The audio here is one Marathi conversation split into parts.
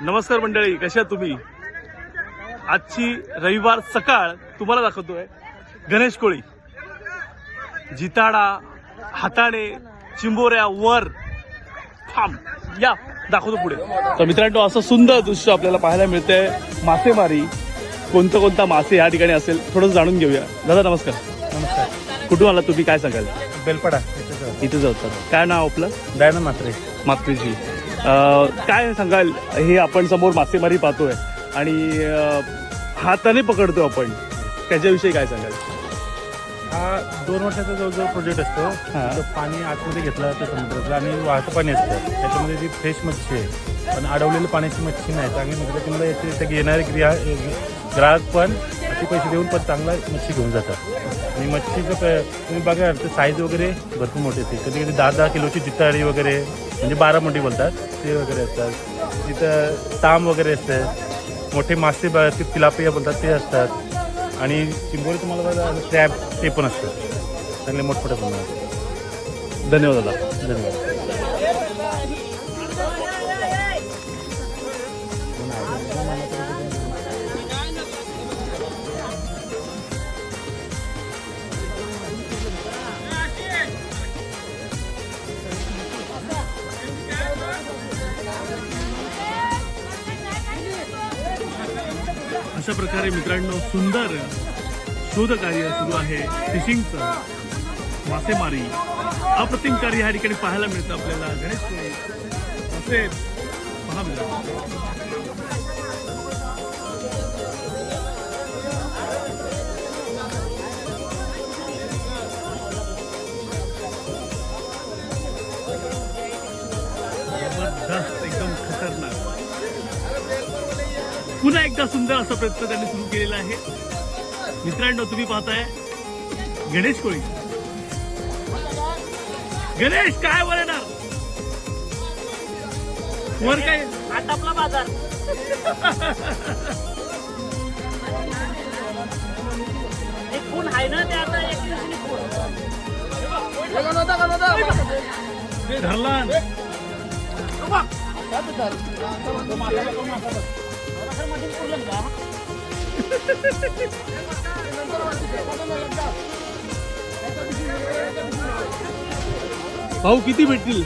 नमस्कार मंडळी कशा आहात तुम्ही? आजची रविवार सकाळ तुम्हाला दाखवतोय. गणेश कोळी जिताडा हाताणे चिंबोऱ्या वर. फाम या दाखवतो पुढे. तर मित्रांनो असं सुंदर दृश्य आपल्याला पाहायला मिळतंय. मासेमारी कोणतं कोणता मासे या ठिकाणी असेल थोडं जाणून घेऊया. दादा नमस्कार. नमस्कार. कुठून आला तुम्ही? काय सांगाल? बेलपाडा इथे जातात काय नाव आपलं? दयानंद मात्रे मागची काय सांगाल? हे आपण समोर मासेमारी पाहतोय आणि हाताने पकडतो आपण. त्याच्याविषयी काय सांगाल? हा दोन वर्षाचा जवळजवळ प्रोजेक्ट असतो. हा. तो पाणी आतमध्ये घेतलं जातं समुद्रातलं आणि वाहतं पाणी असतं. त्याच्यामध्ये जी फ्रेश मच्छी आहे. पण अडवलेली पाण्याची मच्छी नाही. चांगली म्हणजे तुम्हाला घेणारे ग्रिहा ग्राहक पण जास्ती पैसे देऊन पण चांगला मच्छी घेऊन जातात. आणि मच्छीचं प- तुम्ही बघा ते साईज वगैरे भरपूर मोठी ते कधी कधी दहा दहा किलोची जिताळी वगैरे म्हणजे बारा मोठी बोलतात ते वगैरे असतात. तिथं ताम वगैरे असतं. मोठे मासे ते तिलापिया बोलतात ते असतात. आणि चिंबोरी तुम्हाला बघा क्रॅब ते पण असतं चांगले मोठमोठ्या प्रमाणात. धन्यवाद दादा. धन्यवाद. अशा प्रकारे मित्रांनो सुंदर शोध कार्य सुरू आहे. फिशिंगचं मासेमारी. अप्रतिम कार्य ह्या ठिकाणी पाहायला मिळतं आपल्याला. गणेश कोळी असे पहा मिळालं पुन्हा एकदा सुंदर असा प्रयत्न त्यांनी सुरू केलेला आहे. मित्रांनो तुम्ही पाहताय गणेश कोळी. गणेश काय वर येणार वर काय? आटापला बाजार. एक आहे ना ते आता एक दिवशी धरला भाऊ किती भेटतील?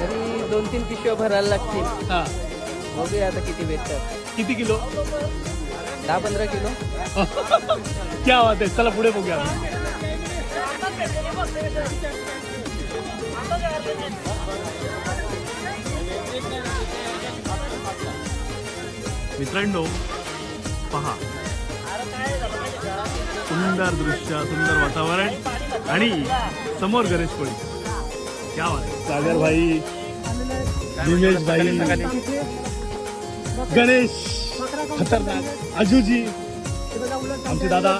तरी दोन तीन पिशव्या भरायला लागतील. हा. बघूया आता किती भेटतात. किती किलो? दहा पंधरा किलो. क्या बात आहे. चला पुढे बघूया. मित्रांनो पहा. सुंदर दृश्य सुंदर वातावरण आणि समोर गणेश कोळी. क्या सागर भाई दिनेश भाई गणेश खतरनाक अजूजी आमचे दादा.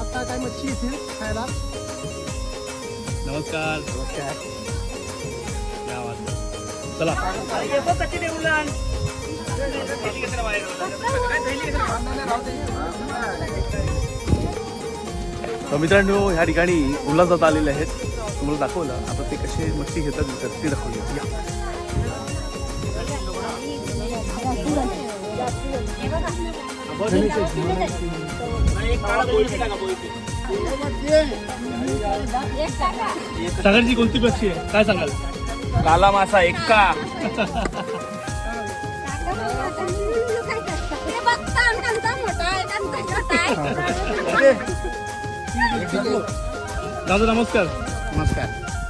आता काय मच्छी खायला नमस्कार. नमस्कार. क्या बात आहे. चला. तर मित्रांनो ह्या ठिकाणी उल्हासात आलेले आहेत. तुम्हाला दाखवलं. आता ते कसे मच्छी घेतात विकत ते या. सागरजी कोणती मच्छी आहे? काय सांगाल? काला मासा एक्का. दादा नमस्कार. नमस्कार.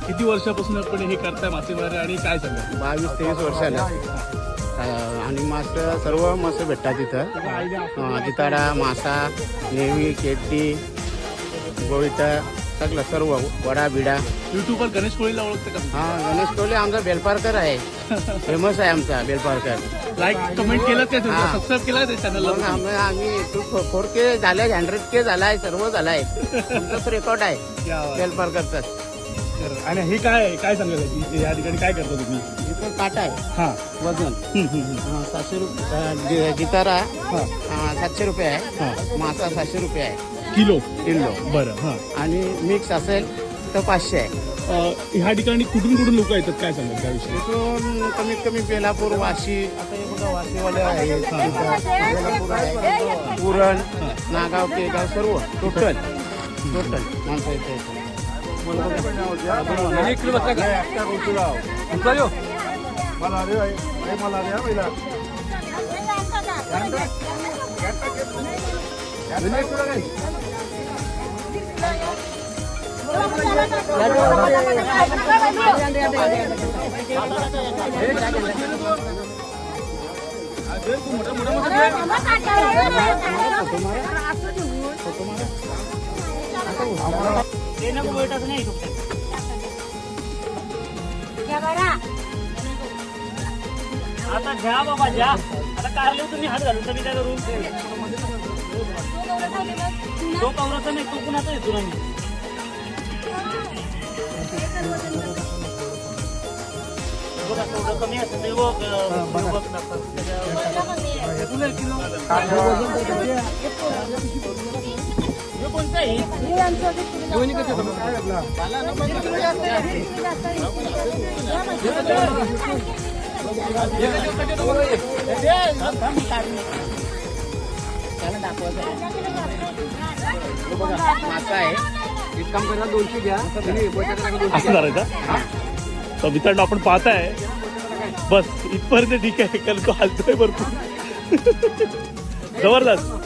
किती वर्षापासून आपण हे करताय मासेमारी आणि काय सांगाल बावीस तेवीस वर्षाला. आणि मास सर्व मासे भेटतात तिथं. जिताडा मासा नेहमी केटी गोविता सगळं सर्व वडा बिडा. युट्यूबवर गणेश कोळीला ओळखते का हा गणेश टोले आमचा बेलपारकर आहे. फेमस आहे आमचा बेलपारकर. लाईक कमेंट केलं ते हा. सबस्क्राईब केलं ते मग चॅनलला आम्ही आम्ही फोर के झाले हंड्रेड के झालाय सर्व झालाय. आमचाच रेकॉर्ड आहे. बेलपारकरचा आणि हे काय आहे? काय सांगाल याची? या ठिकाणी काय करता तुम्ही? काटा आहे. हा. वजन. हम्म, हम्म, हम्म. अं, सातशे रुपये हा. अं, सातशे रुपये आहे. हा. मासा सातशे रुपये आहे. किलो. किलो. बरं हा. आणि मिक्स असेल तर पाचशे आहे. अं, ह्या ठिकाणी कुठून कुठून लोक येतात? काय सांगाल त्याविषयी इथून कमीत कमी बेलापूर वाशी पुरण नागाव केगाव सर्व. टोटल. टोटल. माणसं इथे येतात. ते नको बैठक नाही तुमच्या आता घ्या बाबा घ्या. आता कारले तुम्ही हात घालून तुम्ही त्याचा रूम तो कवराचा नाही तो कुणाचा येतो ना मी? कमी असतं ते बघ, बघ. हे कोणतं आहे? काम करा दोनशे घ्या असं करायचं तर मित्रांनो आपण पाहताय बस इथपर्यंत ठीक आहे. कारण तो हलतोय भरपूर. जबरदस्त.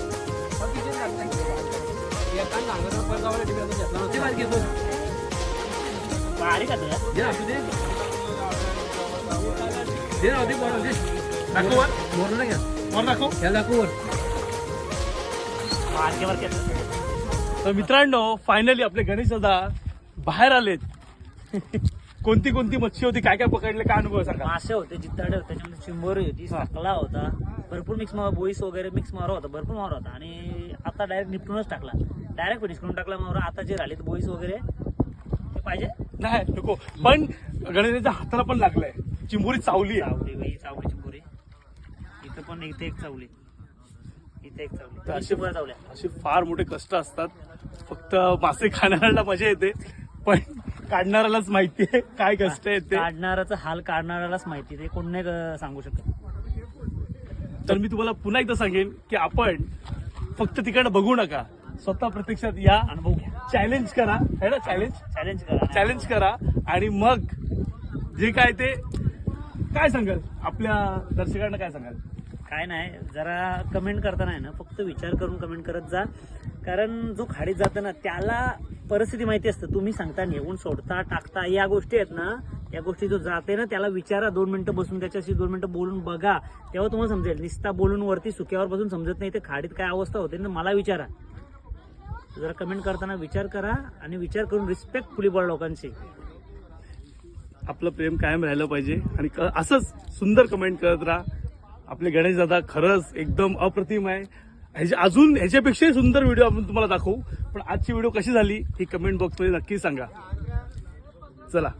तर मित्रांनो फायनली आपले गणेश दादा बाहेर आलेत. कोणती कोणती मच्छी होती काय काय पकडले काय अनुभव सांगा मासे होते जित्ताडे होते त्याच्यामध्ये चिंबोरी होती सकला होता भरपूर मिक्स मावा बोईस वगैरे मिक्स मारा होता भरपूर मारा होता. आणि आता डायरेक्ट निपटूनच टाकला. डायरेक्ट फिनिश करून टाकला मारा आता जे राहिले बोईस वगैरे ते पाहिजे? नाही नको. पण गणेशाच्या हाताला पण लागलंय. चिंबोरी चावली आहे. चावली बाई चावली चिंबोरी. इथं पण इथे एक चावली. इथे एक चावली. तर अशी चावल्या. असे फार मोठे कष्ट असतात. फक्त मासे खाणाऱ्याला मजा येते. पण काढणाऱ्यालाच माहिती आहे. काय कष्ट आहे ते. काढणाराचा हाल काढणाऱ्यालाच माहिती ते कोण नाही सांगू शकत. तर मी तुम्हाला पुन्हा एकदा सांगेन की आपण फक्त तिकडे बघू नका. स्वतः प्रत्यक्षात या अनुभव घ्या चॅलेंज करा. है ना चॅलेंज चॅलेंज करा. चॅलेंज करा. आणि मग जे काय ते काय सांगाल? आपल्या दर्शकांना काय सांगाल? काय नाही जरा कमेंट करताना आहे ना फक्त विचार करून कमेंट करत जा. कारण जो खाडीत जातं ना त्याला परिस्थिती माहिती असतं. तुम्ही सांगता नेऊन सोडता टाकता या गोष्टी आहेत ना या गोष्टी जो जाते ना त्याला विचारा दोन मिनिटं बसून त्याच्याशी दोन मिनिटं बोलून बघा. तेव्हा तुम्हाला समजेल. निस्ता बोलून वरती सुक्यावर बसून समजत नाही ते खाडीत काय अवस्था होते ना मला विचारा. जरा कमेंट करताना विचार करा आणि विचार करून रिस्पेक्टफुली बोला लोकांशी. आपलं प्रेम कायम राहिलं पाहिजे आणि क- असंच सुंदर कमेंट करत राहा. आपले गणेश दादा खरंच एकदम अप्रतिम आहे. ह्याच्या अजून ह्याच्यापेक्षाही सुंदर व्हिडिओ आपण तुम्हाला दाखवू. पण आजची व्हिडिओ कशी झाली ही कमेंट बॉक्समध्ये नक्की सांगा. चला.